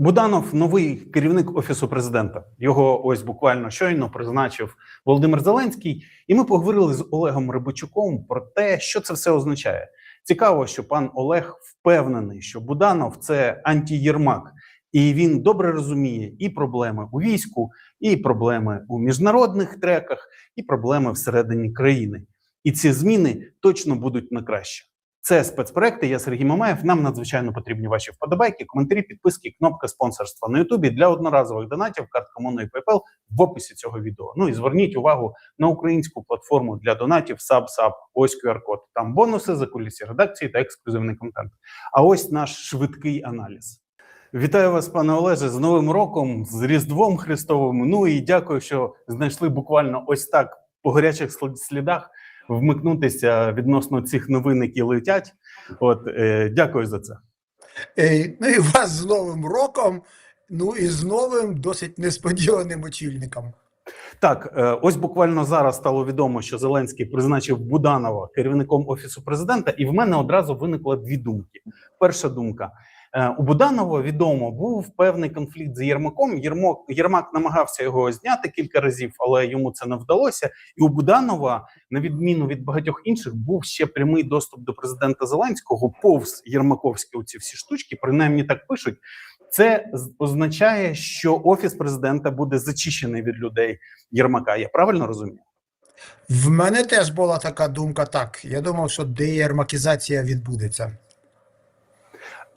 Буданов новий керівник офісу президента. Його ось буквально щойно призначив Володимир Зеленський, і ми поговорили з Олегом Рибачуком про те, що це все означає. Цікаво, що пан Олег впевнений, що Буданов це антиєрмак, і він добре розуміє і проблеми у війську, і проблеми у міжнародних треках, і проблеми всередині країни. І ці зміни точно будуть на краще. Це спецпроекти. Я Сергій Мамаєв. Нам надзвичайно потрібні ваші вподобайки, коментарі, підписки, кнопка спонсорства на Ютубі для одноразових донатів, картка Моно і PayPal в описі цього відео. Ну і зверніть увагу на українську платформу для донатів SubSub. Ось QR-код. Там бонуси, закулісі редакції та ексклюзивний контент. А ось наш швидкий аналіз. Вітаю вас, пане Олеже, з Новим роком, з Різдвом Христовим. Ну і дякую, що знайшли буквально ось так по гарячих слідах вмикнутися відносно цих новин, які летять. От е, дякую за це. Е, Ну і вас з Новим роком, ну і з новим досить несподіваним очільником. Так, е, ось буквально зараз стало відомо, що Зеленський призначив Буданова керівником офісу президента, і в мене одразу виникло дві думки. Перша думка. Е, У Буданова відомо був певний конфлікт з Єрмаком. Єрмак, Єрмак намагався його зняти кілька разів, але йому це не вдалося. І у Буданова, на відміну від багатьох інших, був ще прямий доступ до президента Зеленського повз Єрмаковські оці всі штучки. Принаймні так пишуть. Це означає, що офіс президента буде зачищений від людей Єрмака. Я правильно розумію? В мене теж була така думка. Так, я думав, що деєрмакізація відбудеться.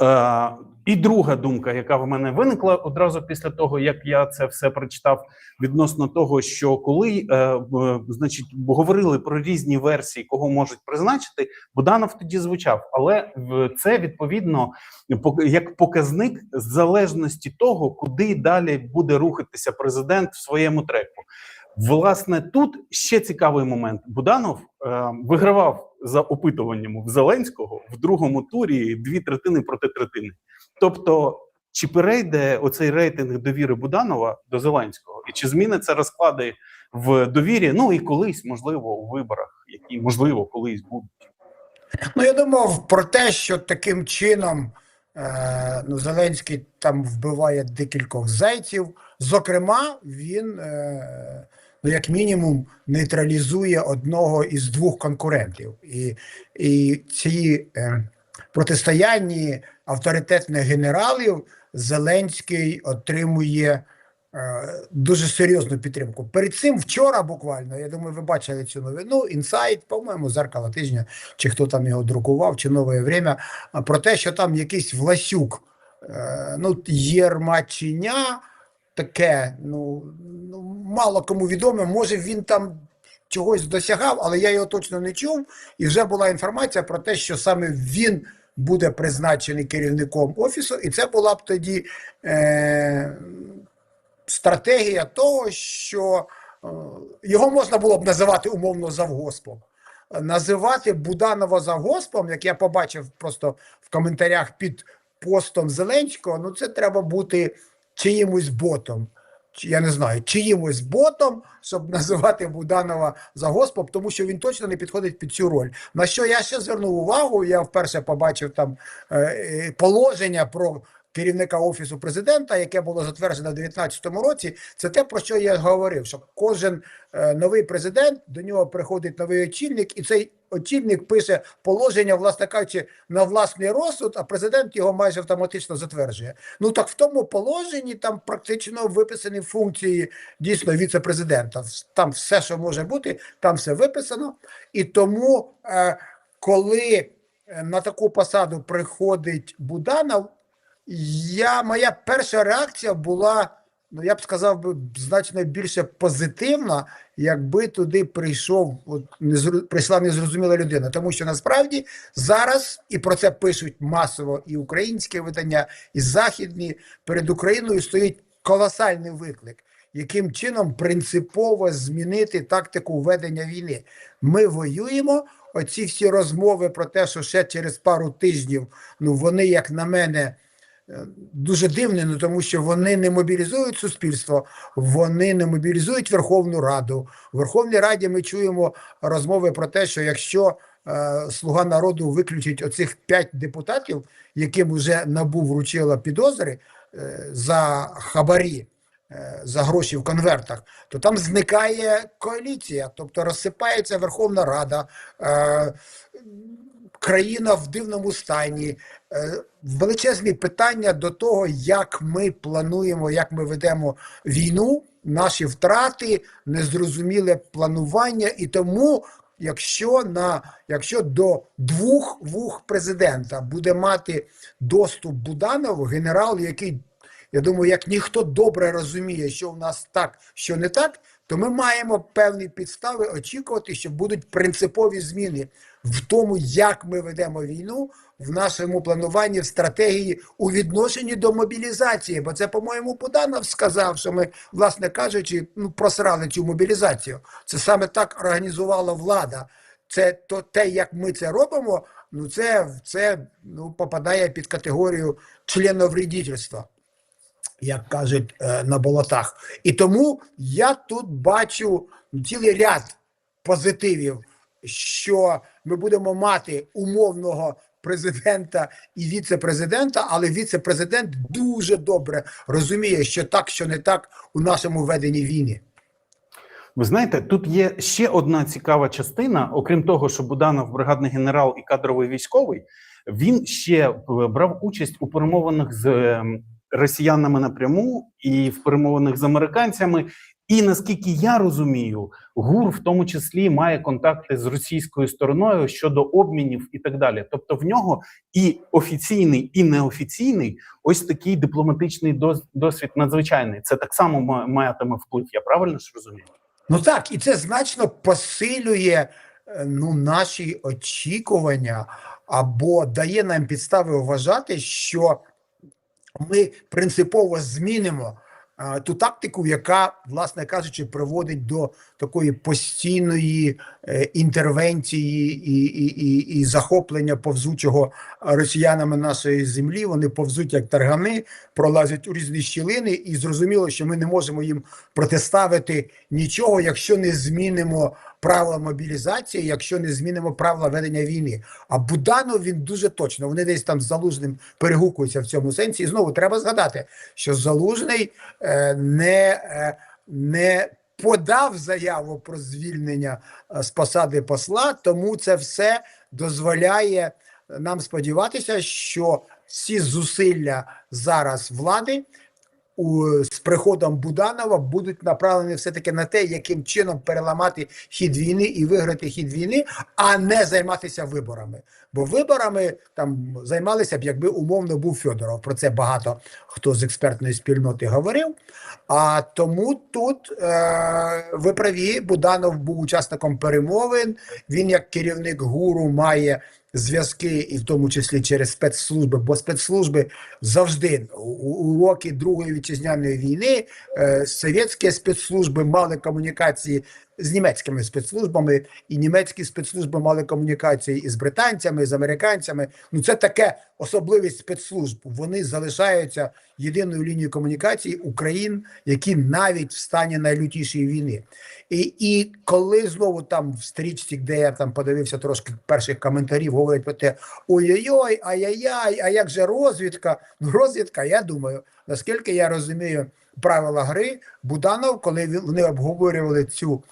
Е, і друга думка, яка в мене виникла одразу після того, як я це все прочитав, відносно того, що коли е, значить говорили про різні версії, кого можуть призначити, Буданов тоді звучав, але це відповідно як показник залежності того, куди далі буде рухатися президент в своєму треку. Власне, тут ще цікавий момент. Буданов е, вигравав за опитуванням в Зеленського в другому турі дві третини проти третини. Тобто, чи перейде оцей рейтинг довіри Буданова до Зеленського, і чи зміниться розклади в довірі? Ну і колись, можливо, у виборах, які можливо колись будуть. Ну, я думав про те, що таким чином е, ну, Зеленський там вбиває декількох зайців. Зокрема, він, е, ну, як мінімум, нейтралізує одного із двох конкурентів. І, і ці е, протистоянні авторитетних генералів Зеленський отримує. е, Дуже серйозну підтримку. Перед цим вчора буквально, я думаю, ви бачили цю новину. Інсайт, по-моєму, зеркало тижня, чи хто там його друкував, чи нове время, про те, що там якийсь Власюк, е, ну, Єрмачиня, таке, ну, ну, мало кому відоме, може він там чогось досягав, але я його точно не чув. І вже була інформація про те, що саме він буде призначений керівником офісу, і це була б тоді. Е, стратегія того, що е, його можна було б називати умовно завгоспом. Називати Буданова завгоспом, як я побачив просто в коментарях під постом Зеленського, ну це треба бути чиїмось ботом. Я не знаю, чиїмось ботом, щоб називати Буданова за завгоспом, тому що він точно не підходить під цю роль. На що я ще звернув увагу, я вперше побачив там е, е, положення про керівника офісу президента, яке було затверджено в 2019 році, це те, про що я говорив: що кожен е, новий президент до нього приходить новий очільник, і цей очільник пише положення, власне кажучи, на власний розсуд, а президент його майже автоматично затверджує. Ну так в тому положенні там практично виписані функції дійсно віце-президента. Там все, що може бути, там все виписано. І тому, е, коли е, на таку посаду приходить Буданов, я, моя перша реакція була, ну я б сказав би, значно більше позитивна, якби туди прийшов, от, незру- прийшла незрозуміла людина. Тому що насправді зараз, і про це пишуть масово і українські видання, і західні, перед Україною стоїть колосальний виклик. Яким чином принципово змінити тактику ведення війни? Ми воюємо. Оці всі розмови про те, що ще через пару тижнів, ну вони, як на мене, дуже дивні, ну тому що вони не мобілізують суспільство, вони не мобілізують Верховну Раду. У Верховній Раді ми чуємо розмови про те, що якщо е, Слуга народу виключить оцих п'ять депутатів, яким вже набув вручила підозри, е, за хабарі, е, за гроші в конвертах, то там зникає коаліція, тобто розсипається Верховна Рада, е, країна в дивному стані. Е, Величезні питання до того, як ми плануємо, як ми ведемо війну, наші втрати, незрозуміле планування, і тому. Якщо на якщо до двох вух президента буде мати доступ Буданов, генерал, який я думаю, як ніхто добре розуміє, що в нас так, що не так, то ми маємо певні підстави очікувати, що будуть принципові зміни в тому, як ми ведемо війну, в нашому плануванні, в стратегії у відношенні до мобілізації. Бо це, по-моєму, Буданов сказав, що ми, власне кажучи, ну просрали цю мобілізацію. Це саме так організувала влада. Це то те, як ми це робимо. Ну це це ну попадає під категорію членовредительства як кажуть е, на болотах. І тому я тут бачу цілий ряд позитивів, що ми будемо мати умовного президента і віце-президента, але віце-президент дуже добре розуміє, що так, що не так у нашому веденні війни. Ви знаєте, тут є ще одна цікава частина, окрім того, що Буданов бригадний генерал і кадровий військовий, він ще е, брав участь у перемовинах з ем, росіянами напряму і в перемовинах з американцями. І наскільки я розумію, ГУР в тому числі має контакти з російською стороною щодо обмінів і так далі. Тобто, в нього і офіційний, і неофіційний ось такий дипломатичний дос- досвід надзвичайний. Це так само матиме вплив. Я правильно ж розумію? Ну так, і це значно посилює е, ну, наші очікування або дає нам підстави вважати, що ми принципово змінимо ту тактику, яка, власне кажучи, приводить до такої постійної е, інтервенції і, і, і, і захоплення повзучого росіянами нашої землі. Вони повзуть як таргани, пролазять у різні щілини, і зрозуміло, що ми не можемо їм протиставити нічого, якщо не змінимо правила мобілізації, якщо не змінимо правила ведення війни. А Буданов він дуже точно. Вони десь там з залужним перегукуються в цьому сенсі. І знову треба згадати, що залужний е, не, е, не подав заяву про звільнення е, з посади посла, тому це все дозволяє нам сподіватися, що всі зусилля зараз влади у, з приходом Буданова будуть направлені все-таки на те, яким чином переламати хід війни і виграти хід війни, а не займатися виборами. Бо виборами там займалися б, якби умовно був Федоров. Про це багато хто з експертної спільноти говорив. А тому тут е, ви праві, Буданов був учасником перемовин. Він, як керівник гуру, має зв'язки, і в тому числі через спецслужби, бо спецслужби завжди у, роки Другої вітчизняної війни е, совєтські спецслужби мали комунікації з німецькими спецслужбами, і німецькі спецслужби мали комунікації із британцями, з американцями. Ну це таке особливість спецслужб. Вони залишаються єдиною лінією комунікації Україн, які навіть в стані найлютішої війни. І, і коли знову там в стрічці, де я там подивився трошки перших коментарів, говорять про те: ой-ой-ой, ай-яй-яй, а як же розвідка? Ну, розвідка, я думаю, наскільки я розумію правила гри, Буданов, коли вони обговорювали цю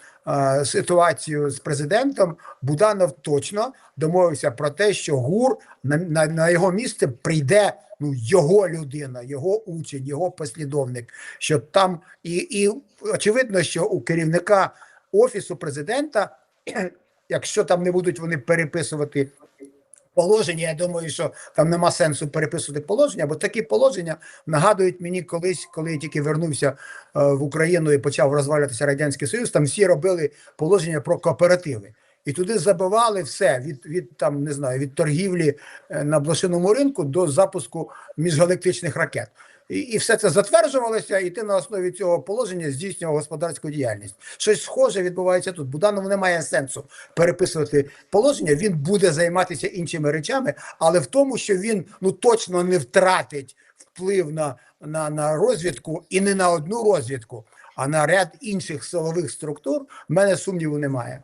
ситуацію з президентом, Буданов точно домовився про те, що ГУР на, на, на його місце прийде ну, його людина, його учень, його послідовник. Що там і, і очевидно, що у керівника офісу президента, якщо там не будуть вони переписувати. Положення, я думаю, що там нема сенсу переписувати положення, бо такі положення нагадують мені колись, коли я тільки вернувся е, в Україну і почав розвалюватися Радянський Союз, там всі робили положення про кооперативи. І туди забивали все від, від там не знаю від торгівлі е, на блошиному ринку до запуску міжгалактичних ракет. І, все це затверджувалося, і ти на основі цього положення здійснював господарську діяльність. Щось схоже відбувається тут. Буданову немає сенсу переписувати положення. Він буде займатися іншими речами, але в тому, що він ну точно не втратить вплив на, на, на розвідку і не на одну розвідку, а на ряд інших силових структур. В мене сумніву немає.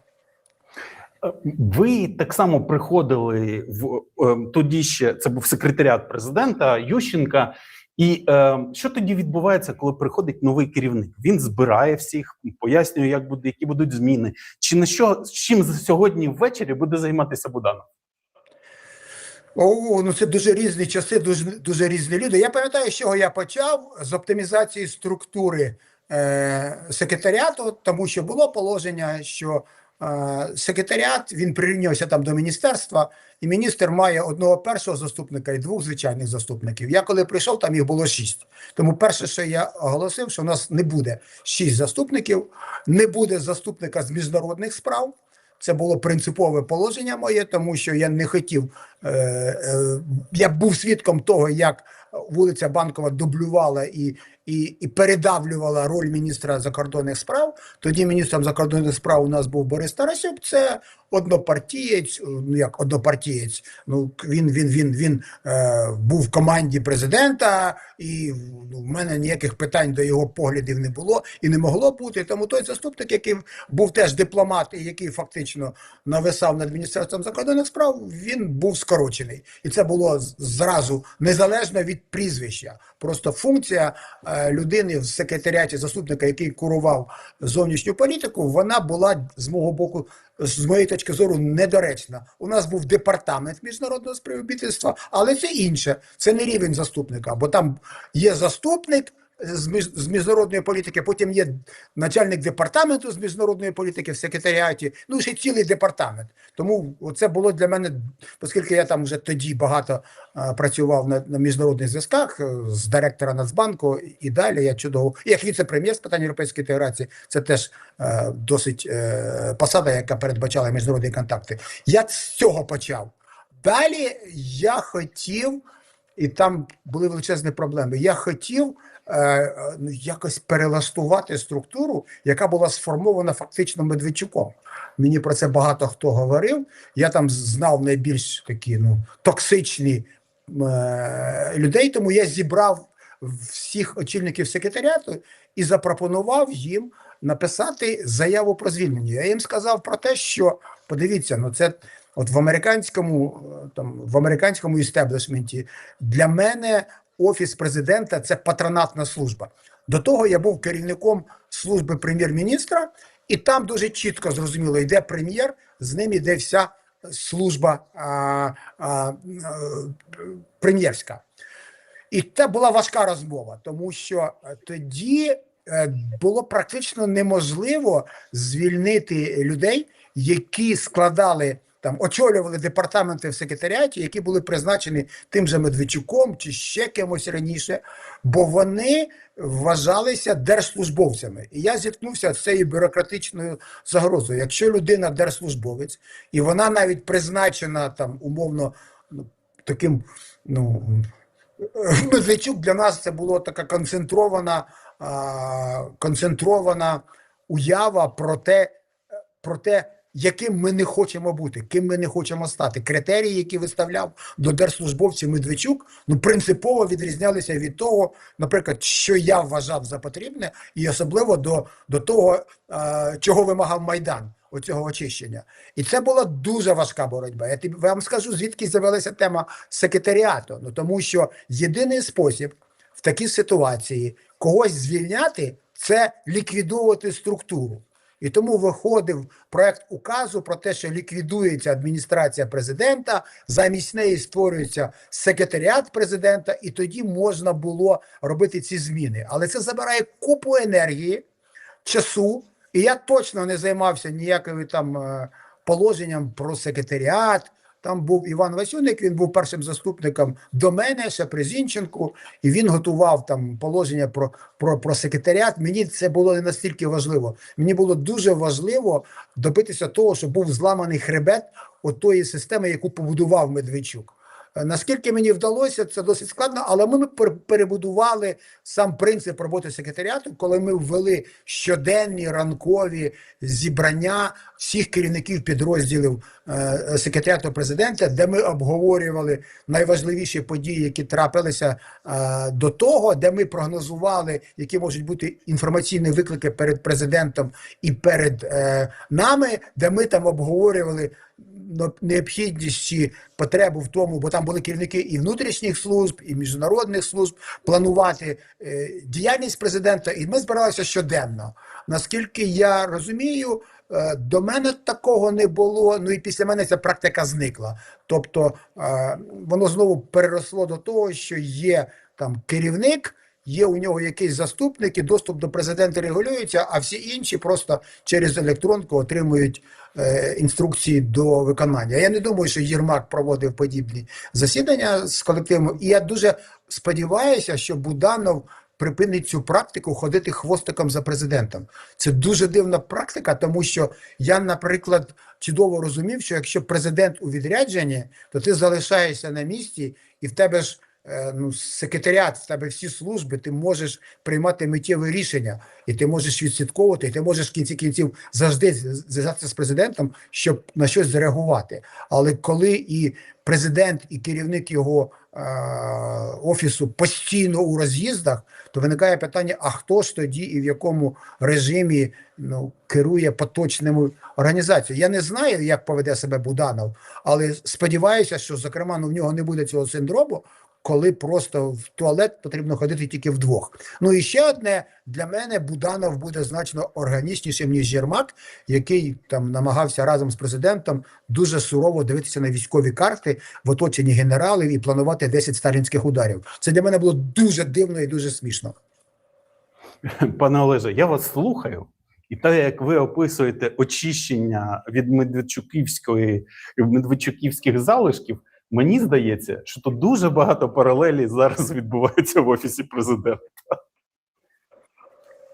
Ви так само приходили в е, тоді ще це був секретаріат президента Ющенка, І е, що тоді відбувається, коли приходить новий керівник? Він збирає всіх, пояснює, як буде, які будуть зміни. Чи на що з чим сьогодні ввечері буде займатися Буданов? О, ну це дуже різні часи, дуже, дуже різні люди. Я пам'ятаю, з чого я почав з оптимізації структури е, секретаріату, тому що було положення, що секретаріат він прирівнювався там до міністерства, і міністр має одного першого заступника і двох звичайних заступників. Я коли прийшов, там їх було шість. Тому перше, що я оголосив, що у нас не буде шість заступників, не буде заступника з міжнародних справ. Це було принципове положення моє, тому що я не хотів. Е, е, я був свідком того, як вулиця Банкова дублювала і, і, і передавлювала роль міністра закордонних справ. Тоді міністром закордонних справ у нас був Борис Тарасюк. Це однопартієць, ну як однопартієць. Ну він він він він е, був в команді президента, і ну, в мене ніяких питань до його поглядів не було і не могло бути. Тому той заступник, який був теж дипломат, і який фактично нависав над міністерством закордонних справ, він був скорочений, і це було зразу незалежно від прізвища. Просто функція е, людини в секретаріаті заступника, який курував зовнішню політику, вона була з мого боку, з моєї точки зору, недоречна. У нас був департамент міжнародного співробітництва, але це інше. Це не рівень заступника, бо там є заступник. З міжнародної політики, потім є начальник департаменту з міжнародної політики в секретаріаті, ну ще цілий департамент. Тому це було для мене, оскільки я там вже тоді багато працював на, на міжнародних зв'язках е, з директора Нацбанку і далі. Я чудово, як віце-прем'єр з питань європейської інтеграції, це теж е, досить е, посада, яка передбачала міжнародні контакти. Я з цього почав. Далі я хотів, і там були величезні проблеми. Я хотів якось перелаштувати структуру, яка була сформована фактично Медведчуком. Мені про це багато хто говорив. Я там знав найбільш такі ну, токсичні е, людей, тому я зібрав всіх очільників секретаріату і запропонував їм написати заяву про звільнення. Я їм сказав про те, що подивіться, ну це от в американському е, там в американському істеблішменті для мене офіс президента це патронатна служба. До того я був керівником служби прем'єр-міністра, і там дуже чітко зрозуміло, йде прем'єр, з ним йде вся служба а, а, а, прем'єрська. І це була важка розмова, тому що е, тоді е, було практично неможливо звільнити людей, які складали там, очолювали департаменти в секретаріаті, які були призначені тим же Медведчуком чи ще кимось раніше, бо вони вважалися держслужбовцями. І я зіткнувся з цією бюрократичною загрозою. Якщо людина держслужбовець, і вона навіть призначена там умовно ну, таким, ну. Медведчук для нас це була така концентрована, концентрована уява про те, про те, яким ми не хочемо бути, ким ми не хочемо стати. Критерії, які виставляв до держслужбовців Медведчук, ну принципово відрізнялися від того, наприклад, що я вважав за потрібне, і особливо до, до того, а, чого вимагав Майдан. Оцього очищення, і це була дуже важка боротьба. Я тобі вам скажу, звідки з'явилася тема секретаріату. Ну тому що єдиний спосіб в такій ситуації когось звільняти це ліквідовувати структуру. І тому виходив проект указу про те, що ліквідується адміністрація президента, замість неї створюється секретаріат президента, і тоді можна було робити ці зміни. Але це забирає купу енергії, часу. І я точно не займався ніяким там е, положенням про секретаріат. Там був Іван Васюник, він був першим заступником до мене, ще при Зінченку, і він готував там положення про, про, про секретаріат. Мені це було не настільки важливо. Мені було дуже важливо добитися того, щоб був зламаний хребет отої системи, яку побудував Медведчук. Е, Наскільки мені вдалося, це досить складно, але ми пер- перебудували сам принцип роботи секретаріату, коли ми ввели щоденні ранкові зібрання всіх керівників підрозділів е, секретаріату президента, де ми обговорювали найважливіші події, які трапилися е, до того, де ми прогнозували, які можуть бути інформаційні виклики перед президентом і перед нами, де ми там обговорювали необхідність чи потребу в тому, бо там були керівники і внутрішніх служб, і міжнародних служб, планувати е, діяльність президента, і ми збиралися щоденно. Наскільки я розумію, е, до мене такого не було. Ну і після мене ця практика зникла. Тобто е, воно знову переросло до того, що є там керівник. Є у нього якийсь заступник, і доступ до президента регулюється, а всі інші просто через електронку отримують е, інструкції до виконання. Я не думаю, що Єрмак проводив подібні засідання з колективом. І я дуже сподіваюся, що Буданов припинить цю практику ходити хвостиком за президентом. Це дуже дивна практика, тому що я, наприклад, чудово розумів, що якщо президент у відрядженні, то ти залишаєшся на місці, і в тебе ж ну, секретаріат, в тебе всі служби, ти можеш приймати миттєві рішення, і ти можеш відслідковувати, і ти можеш в кінці кінців завжди зв'язатися з президентом, щоб на щось зреагувати. Але коли і президент, і керівник його е, офісу постійно у роз'їздах, то виникає питання: а хто ж тоді і в якому режимі ну, керує поточними організацією? Я не знаю, як поведе себе Буданов, але сподіваюся, що зокрема ну, в нього не буде цього синдрому. Коли просто в туалет потрібно ходити тільки вдвох. Ну і ще одне для мене Буданов буде значно органічнішим ніж Єрмак, який там намагався разом з президентом дуже сурово дивитися на військові карти в оточенні генералів і планувати 10 сталінських ударів. Це для мене було дуже дивно і дуже смішно. Пане Олеже, я вас слухаю, і те, як ви описуєте очищення від Медведчуківської Медведчуківських залишків, мені здається, що тут дуже багато паралелі зараз відбувається в офісі президента.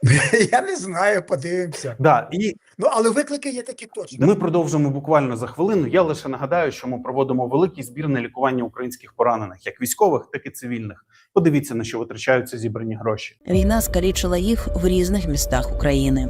Я не знаю, подивимося. Да, і Ну але виклики є такі точно. ми продовжимо буквально за хвилину. Я лише нагадаю, що ми проводимо великий збір на лікування українських поранених, як військових, так і цивільних. Подивіться на що витрачаються зібрані гроші. Війна скалічила їх в різних містах України.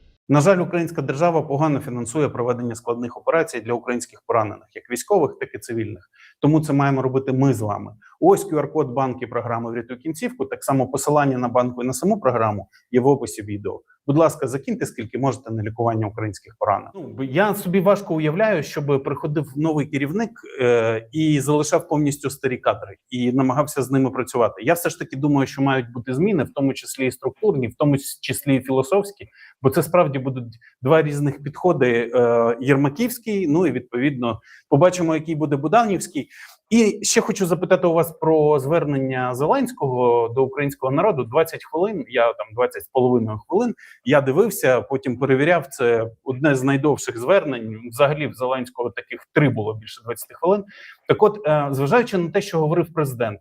На жаль, українська держава погано фінансує проведення складних операцій для українських поранених, як військових, так і цивільних. Тому це маємо робити ми з вами. Ось QR-код банки програми «Врятуй кінцівку. Так само посилання на банку і на саму програму є в описі відео. Будь ласка, закиньте скільки можете на лікування українських поранених. Ну я собі важко уявляю, щоб приходив новий керівник е- і залишав повністю старі кадри і намагався з ними працювати. Я все ж таки думаю, що мають бути зміни, в тому числі і структурні, в тому числі і філософські, бо це справді будуть два різних підходи: е- Єрмаківський, ну і відповідно побачимо, який буде Буданівський. І ще хочу запитати у вас про звернення Зеленського до українського народу. 20 хвилин. Я там 20 з половиною хвилин. Я дивився, потім перевіряв. Це одне з найдовших звернень. Взагалі в Зеленського таких три було більше 20 хвилин. Так, от, е, зважаючи на те, що говорив президент,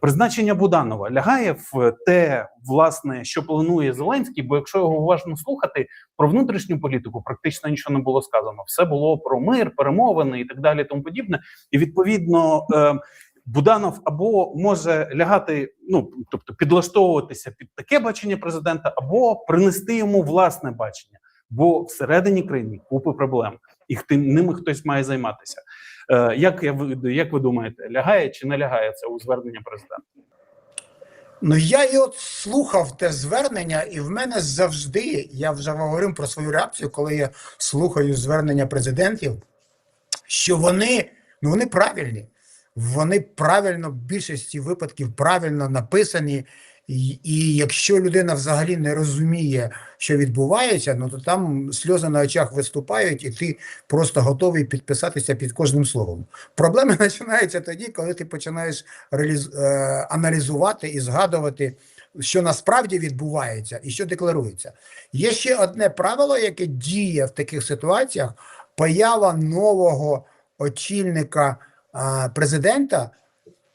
призначення Буданова лягає в те, власне, що планує Зеленський. Бо якщо його уважно слухати, про внутрішню політику практично нічого не було сказано. Все було про мир, перемовини і так далі, тому подібне. І відповідно. Е, Буданов або може лягати, ну тобто підлаштовуватися під таке бачення президента, або принести йому власне бачення, бо всередині країни купи проблем, і тим ними хтось має займатися. Е, як як ви думаєте, лягає чи не лягає це у звернення президента? Ну я і от слухав те звернення, і в мене завжди я вже говорив про свою реакцію, коли я слухаю звернення президентів, що вони ну вони правильні. Вони правильно в більшості випадків правильно написані, І, якщо людина взагалі не розуміє, що відбувається, ну то там сльози на очах виступають, і ти просто готовий підписатися під кожним словом. Проблеми починаються тоді, коли ти починаєш реаліз... е, аналізувати і згадувати, що насправді відбувається і що декларується. Є ще одне правило, яке діє в таких ситуаціях: поява нового очільника президента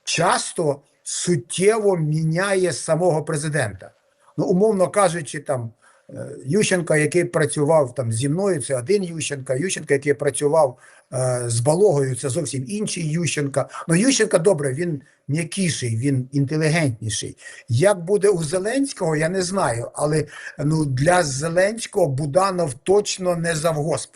часто суттєво міняє самого президента. Ну, умовно кажучи, там е, Ющенка, який працював там зі мною, це один Ющенка. Ющенка, який працював е, з Балогою, це зовсім інший Ющенка. Ну, Ющенка добре, він м'якіший, він інтелігентніший. Як буде у Зеленського, я не знаю. Але ну, для Зеленського Буданов точно не завгосп.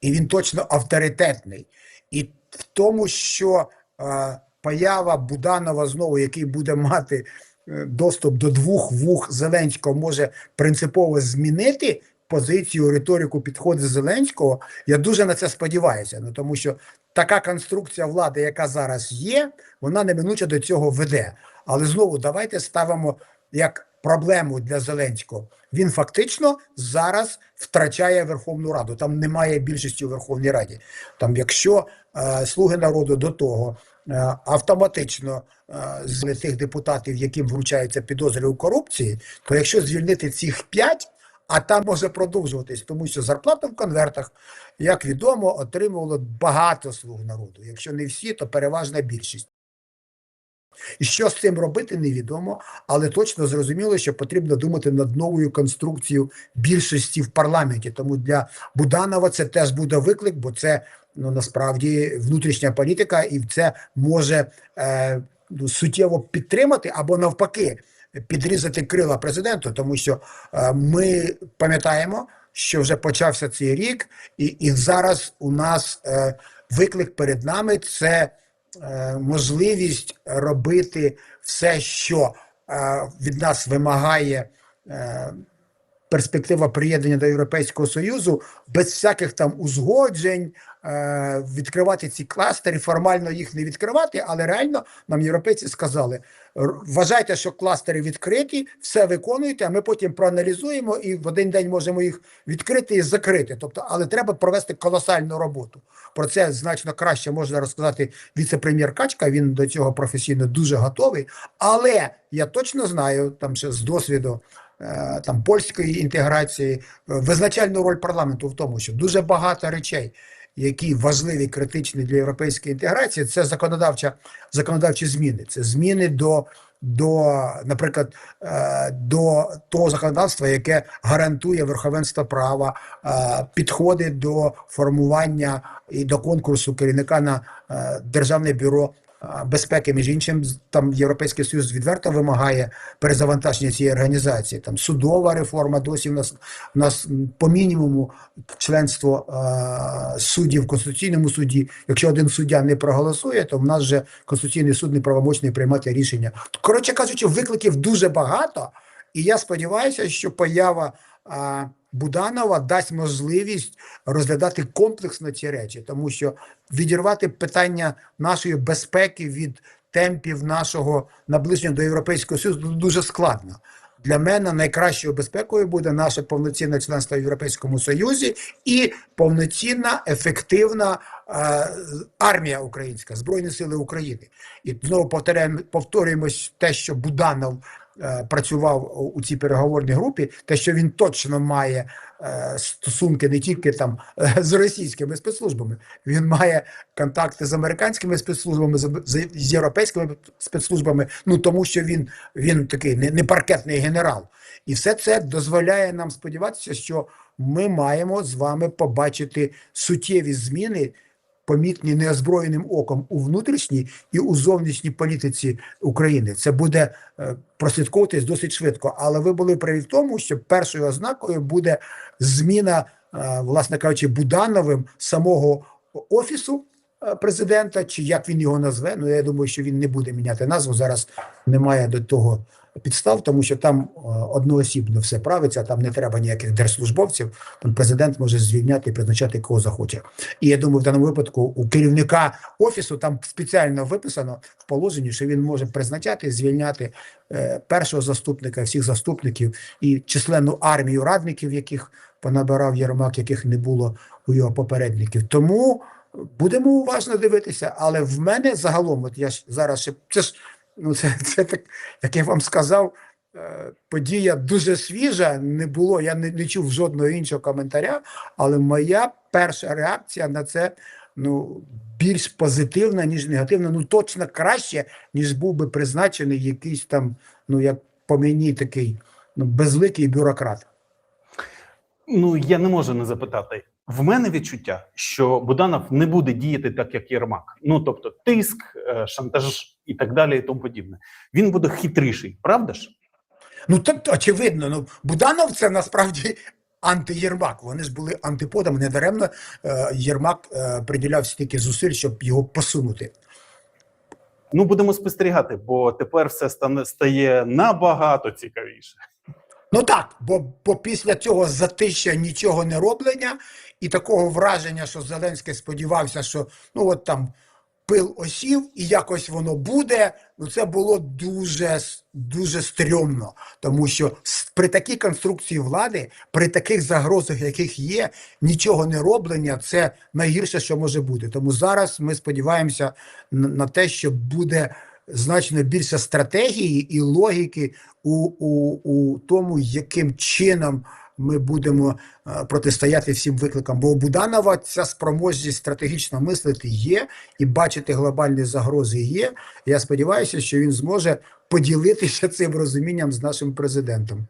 І він точно авторитетний. І в тому, що е, поява Буданова знову, який буде мати е, доступ до двох вух Зеленського, може принципово змінити позицію, риторику, підходи Зеленського. Я дуже на це сподіваюся. Ну тому що така конструкція влади, яка зараз є, вона неминуче до цього веде. Але знову давайте ставимо як проблему для Зеленського. Він фактично зараз втрачає Верховну Раду. Там немає більшості у Верховній Раді. Там, якщо е, слуги народу до того автоматично е, з тих депутатів, яким вручаються підозри у корупції, то якщо звільнити цих п'ять, а там може продовжуватись, тому що зарплата в конвертах, як відомо, отримувало багато слуг народу. Якщо не всі, то переважна більшість. І що з цим робити, невідомо, але точно зрозуміло, що потрібно думати над новою конструкцією більшості в парламенті. Тому для Буданова це теж буде виклик, бо це ну насправді внутрішня політика, і це може е, ну, суттєво підтримати або навпаки підрізати крила президенту, тому що е, ми пам'ятаємо, що вже почався цей рік, і, і зараз у нас е, виклик перед нами це е, можливість робити все, що е, від нас вимагає е, перспектива приєднання до Європейського Союзу, без всяких там узгоджень, е, відкривати ці кластери, формально їх не відкривати, але реально нам європейці сказали: вважайте, що кластери відкриті, все виконуєте, а ми потім проаналізуємо і в один день можемо їх відкрити і закрити. Тобто, але треба провести колосальну роботу. Про це значно краще можна розказати віце-прем'єр Качка. Він до цього професійно дуже готовий. Але я точно знаю там ще з досвіду. Е, Там польської інтеграції визначальну роль парламенту в тому, що дуже багато речей, які важливі, критичні для європейської інтеграції, це законодавча законодавчі зміни. Це зміни до, до наприклад, е, до того законодавства, яке гарантує верховенство права, е, підходи до формування і до конкурсу керівника на державне бюро. Безпеки, між іншим, там Європейський Союз відверто вимагає перезавантаження цієї організації. Там судова реформа досі в нас у нас по мінімуму членство е, суддів в Конституційному суді. Якщо один суддя не проголосує, то в нас вже Конституційний суд неправомочний приймати рішення. Коротше кажучи, викликів дуже багато, і я сподіваюся, що поява е, Буданова дасть можливість розглядати комплексно ці речі, тому що відірвати питання нашої безпеки від темпів нашого наближення до Європейського Союзу дуже складно. Для мене найкращою безпекою буде наше повноцінне членство в Європейському Союзі і повноцінна ефективна е, армія українська, Збройні Сили України. І знову повторяємо, повторюємось те, що Буданов працював у- цій переговорній групі, те, що він точно має е, стосунки не тільки там е, з російськими спецслужбами, він має контакти з американськими спецслужбами, з європейськими спецслужбами. Ну тому що він, він такий не, не паркетний генерал. І все це дозволяє нам сподіватися, що ми маємо з вами побачити суттєві зміни, помітні неозброєним оком у внутрішній і у зовнішній політиці України. Це буде е, прослідковуватись досить швидко. Але ви були в тому, що першою ознакою буде зміна, е, власне кажучи, Будановим самого офісу е, президента, чи як він його назве. Ну я думаю, що він не буде міняти назву. Зараз немає до того підстав, тому що там е, одноосібно все правиться, там не треба ніяких держслужбовців. Там президент може звільняти і призначати кого захоче. І я думаю, в даному випадку у керівника офісу там спеціально виписано в положенні, що він може призначати, звільняти е, першого заступника, всіх заступників і численну армію радників, яких понабирав Єрмак, яких не було у його попередників. Тому будемо уважно дивитися. Але в мене загалом, от я ж зараз ще це ж ну це, це так, як я вам сказав. е, Подія дуже свіжа, не було. Я не, не чув жодного іншого коментаря, але моя перша реакція на це ну більш позитивна, ніж негативна. Ну точно краще, ніж був би призначений якийсь там, ну як по мені такий ну, безликий бюрократ. Ну я не можу не запитати. В мене відчуття, що Буданов не буде діяти так, як Єрмак. Ну тобто, тиск, е, шантаж і так далі, і тому подібне. Він буде хитріший, правда ж? Ну так очевидно, ну Буданов це насправді анти-Єрмак. Вони ж були антиподами. Недаремно е, Єрмак е, приділяв стільки зусиль, щоб його посунути. Ну будемо спостерігати, бо тепер все стане стає набагато цікавіше. Ну так, бо, бо після цього затища нічого не роблення і такого враження, що Зеленський сподівався, що ну от там пил осів і якось воно буде. Ну це було дуже дуже стрьомно, тому що при такій конструкції влади, при таких загрозах, яких є, нічого не роблення, це найгірше, що може бути. Тому зараз ми сподіваємося на те, що буде значно більше стратегії і логіки у, у, у тому, яким чином ми будемо е, протистояти всім викликам. Бо у Буданова ця спроможність стратегічно мислити є і бачити глобальні загрози є. Я сподіваюся, що він зможе поділитися цим розумінням з нашим президентом.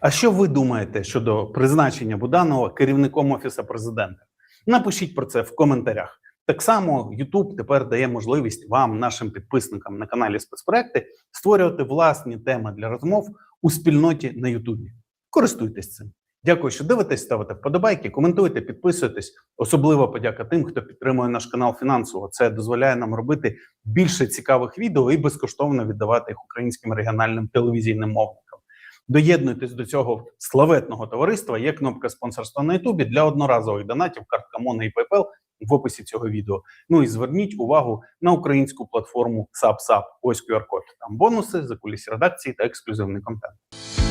А що ви думаєте щодо призначення Буданова керівником офісу президента? Напишіть про це в коментарях. Так само YouTube тепер дає можливість вам, нашим підписникам на каналі спецпроекти, створювати власні теми для розмов у спільноті на YouTube. Користуйтесь цим. Дякую, що дивитесь, ставите вподобайки, коментуйте, підписуйтесь. Особливо подяка тим, хто підтримує наш канал фінансово. Це дозволяє нам робити більше цікавих відео і безкоштовно віддавати їх українським регіональним телевізійним мовникам. Доєднуйтесь до цього славетного товариства. Є кнопка спонсорства на Ютубі для одноразових донатів, картка Мона і PayPal в описі цього відео. Ну і зверніть увагу на українську платформу SubSub. Ось QR-код. Там бонуси, закулісі редакції та ексклюзивний контент.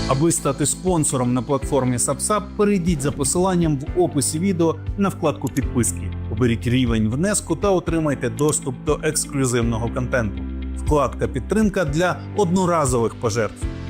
Аби стати спонсором на платформі SubSub, перейдіть за посиланням в описі відео на вкладку підписки. Оберіть рівень внеску та отримайте доступ до ексклюзивного контенту. Вкладка підтримка для одноразових пожертв.